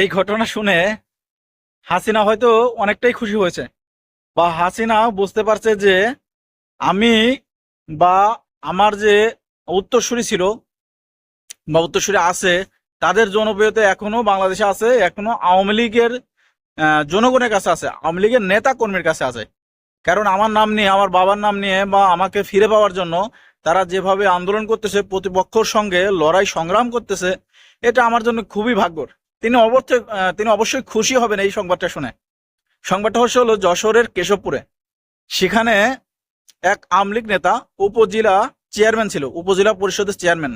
এই ঘটনা শুনে হাসিনা হয়তো অনেকটাই খুশি হয়েছে বা হাসিনা বুঝতে পারছে যে আমি বা আমার যে উত্তরসূরি ছিল বা উত্তরসূরি আছে, তাদের জনপ্রিয়তা এখনও বাংলাদেশে আছে, এখনও আওয়ামী লীগের জনগণের কাছে আছে, আওয়ামী লীগের নেতা কর্মীর কাছে আছে। কারণ আমার নাম নিয়ে, আমার বাবার নাম নিয়ে বা আমাকে ফিরে পাওয়ার জন্য তারা যেভাবে আন্দোলন করতেছে, প্রতিপক্ষর সঙ্গে লড়াই সংগ্রাম করতেছে, এটা আমার জন্য খুবই ভাগ্যর। তিনি অবশ্যই তিনি অবশ্যই খুশি হবেন এই সংবাদটা শুনে। সংবাদটা হচ্ছে হলো যশোরের কেশবপুরে। সেখানে এক আমলিক নেতা উপজেলা চেয়ারম্যান ছিল, উপজেলা পরিষদের চেয়ারম্যান।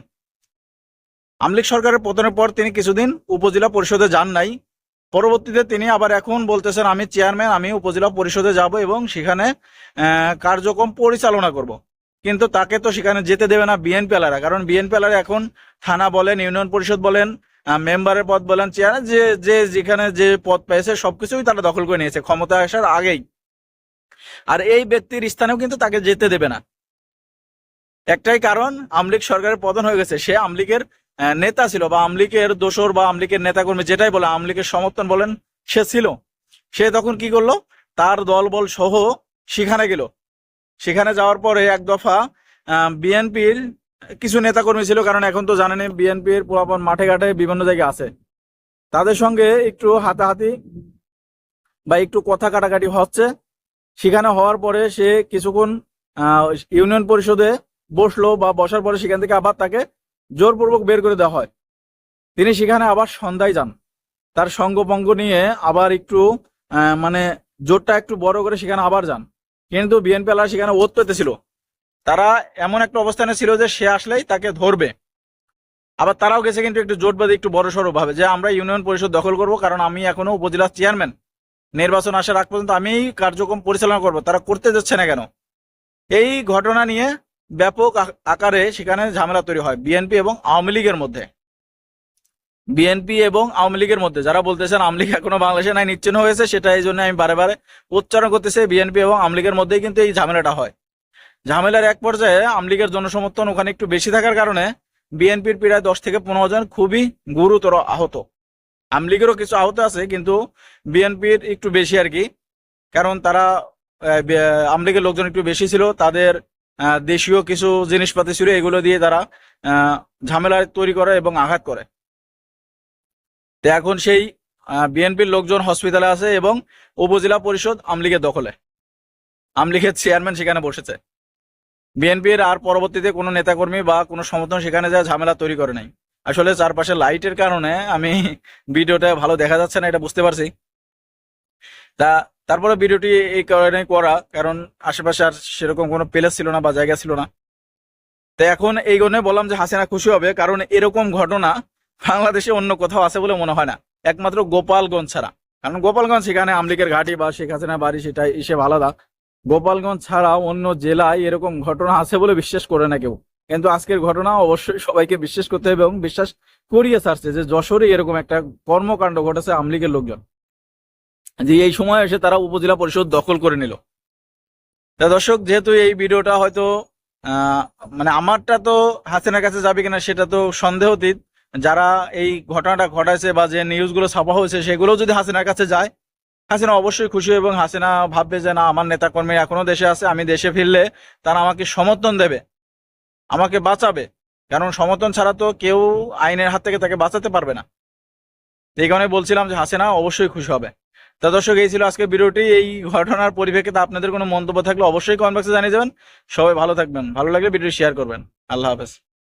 আমলিক সরকারের পতনের পর তিনি কিছুদিন উপজেলা পরিষদে যান নাই। পরবর্তীতে তিনি আবার এখন বলতেছেন, আমি চেয়ারম্যান, আমি উপজেলা পরিষদে যাব এবং সেখানে কার্যক্রম পরিচালনা করব। কিন্তু তাকে তো সেখানে যেতে দেবে না বিএনপি আলারা কারণ বিএনপি আলারা এখন থানা বলেন, ইউনিয়ন পরিষদ বলেন মেম্বারের পদ বলেন চেয়ার যে যে যেখানে যে পদ পেয়েছে, সবকিছুই তারা দখল করে নিয়েছে ক্ষমতা আসার আগেই। আর এই ব্যক্তির স্থানেও কিন্তু তাকে যেতে দেবে না। একটাই কারণ, আমলিক সরকারের পতন হয়ে গেছে। সে আমলিকের নেতা ছিল বা আমলিকের দোসর বা আমলিকের নেতাকর্মী, যেটাই বলে, আমলিকের সমর্থন বলেন, সে ছিল। সে তখন কি করল? তার দলবল সহ সেখানে গেল। সেখানে যাওয়ার পরে এক দফা বিএনপির কিছু নেতাকর্মী ছিল, কারণ এখন তো জানেন বিএনপির পুরাপন মাঠে ঘাটে বিভিন্ন জায়গায় আছে। তাদের সঙ্গে একটু হাতাহাতি বা একটু কথা কাটাকাটি হচ্ছে। সেখানে হওয়ার পরে সে কিছুক্ষণ ইউনিয়ন পরিষদে বসল বা বসার পরে সেখান থেকে আবার তাকে জোরপূর্বক বের করে দেওয়া হয়। তিনি সেখানে আবার সন্ধ্যায় যান। তার সঙ্গপঙ্গ নিয়ে আবার একটু মানে জোরটা একটু বড় করে সেখানে আবার যান। কিন্তু বিএনপি সেখানে ওত পেতেছিল। তারা এমন একটা অবস্থানে ছিল যে সে আসলেই তাকে ধরবে। আবার তারাও গেছে কিন্তু একটু জোটবাদী, একটু বড় সড়ো ভাবে যে আমরা ইউনিয়ন পরিষদ দখল করব কারণ আমি এখনও উপজেলা চেয়ারম্যান। নির্বাচন আসার আগ পর্যন্ত আমি কার্যক্রম পরিচালনা করব, তারা করতে যাচ্ছে না কেন? এই ঘটনা নিয়ে ব্যাপক আকারে সেখানে ঝামেলা তৈরি হয় বিএনপি এবং আওয়ামী লীগের মধ্যে। বিএনপি এবং আওয়ামী লীগের মধ্যে, যারা বলতেছেন আওয়ামী লীগ এখনও বাংলাদেশে নাই, নিচ্ছিন্ন হয়েছে, সেটা এই জন্য আমি বারে বারে উচ্চারণ করতেছি, বিএনপি এবং আওয়ামী লীগের মধ্যেই কিন্তু এই ঝামেলাটা হয়। ঝামেলার এক পর্যায়ে আমলিগের জনসমর্থন ওখানে একটু বেশি থাকার কারণে বিএনপির প্রায় দশ থেকে পনেরো জন খুবই গুরুতর আহত। আমলিগেরও কিছু আহত আছে কিন্তু বিএনপির একটু বেশি আর কি। কারণ তারা আহ, বে- আওয়ামী লীগের লোকজন একটু বেশি ছিল তাদের দেশীয় কিছু জিনিসপাতি ছিল এগুলো দিয়ে তারা ঝামেলা তৈরি করে এবং আঘাত করে। তো এখন সেই বিএনপির লোকজন হসপিটালে আছে এবং উপজেলা পরিষদ আমলিগের দখলে। আমলিগের চেয়ারম্যান সেখানে বসেছে। বিএনপির আর পরবর্তীতে কোনো নেতাকর্মী বা কোনো সমর্থন সেখানে যা ঝামেলা তৈরি করে নাই। আসলে চারপাশে লাইটের কারণে আমি ভিডিওটা ভালো দেখা যাচ্ছে না, এটা বুঝতে পারছি। তা তারপরে ভিডিওটি এই কারণে করা, কারণ আশেপাশে আর সেরকম কোনো প্লেস ছিল না বা জায়গা ছিল না। তো এখন এই জন্য বললাম যে হাসিনা খুশি হবে, কারণ এরকম ঘটনা বাংলাদেশে অন্য কোথাও আছে বলে মনে হয় না। একমাত্র গোপালগঞ্জ ছাড়া। কারণ গোপালগঞ্জ সেখানে আমলিকের ঘাটি বা শেখ হাসিনা বাড়ি সেটাই হিসেবে আলাদা গোপালগঞ্জ ছাড়া অন্য জেলায় এরকম ঘটনা আছে বলে বিশ্বাস করে না কেউ। কিন্তু আজকের ঘটনা অবশ্যই সবাইকে বিশ্বাস করতে হবে এবং বিশ্বাস করিয়ে ছাড়ছে যে যশোরে এরকম একটা কর্মকাণ্ড ঘটেছে আমলিগের লোকজন, যে এই সময় এসে তারা উপজেলা পরিষদ দখল করে নিল। তা দর্শক, যেহেতু এই ভিডিওটা হয়তো মানে আমারটা তো হাসিনার কাছে যাবে কিনা সেটা তো সন্দেহতীত। যারা এই ঘটনাটা ঘটাইছে বা যে নিউজগুলো ছাপা হয়েছে সেগুলো যদি হাসিনার কাছে যায় হাসিনা অবশ্যই খুশি এবং হাসিনা ভাববে যে, না, আমার নেতাকর্মী এখনও দেশে আছে, আমি দেশে ফিরলে তারা আমাকে সমর্থন দেবে, আমাকে বাঁচাবে। কারণ সমর্থন ছাড়া তো কেউ আইনের হাত থেকে তাকে বাঁচাতে পারবে না। এই কারণে বলছিলাম যে, হাসিনা অবশ্যই খুশি হবে। তা দর্শক, এই ছিল আজকে ভিডিওটি। এই ঘটনার পরিপ্রেক্ষিতে আপনাদের কোনো মন্তব্য থাকলে অবশ্যই কমেন্ট বক্সে জানিয়ে যাবেন সবাই ভালো থাকবেন। ভালো লাগলে ভিডিও শেয়ার করবেন। আল্লাহ হাফেজ।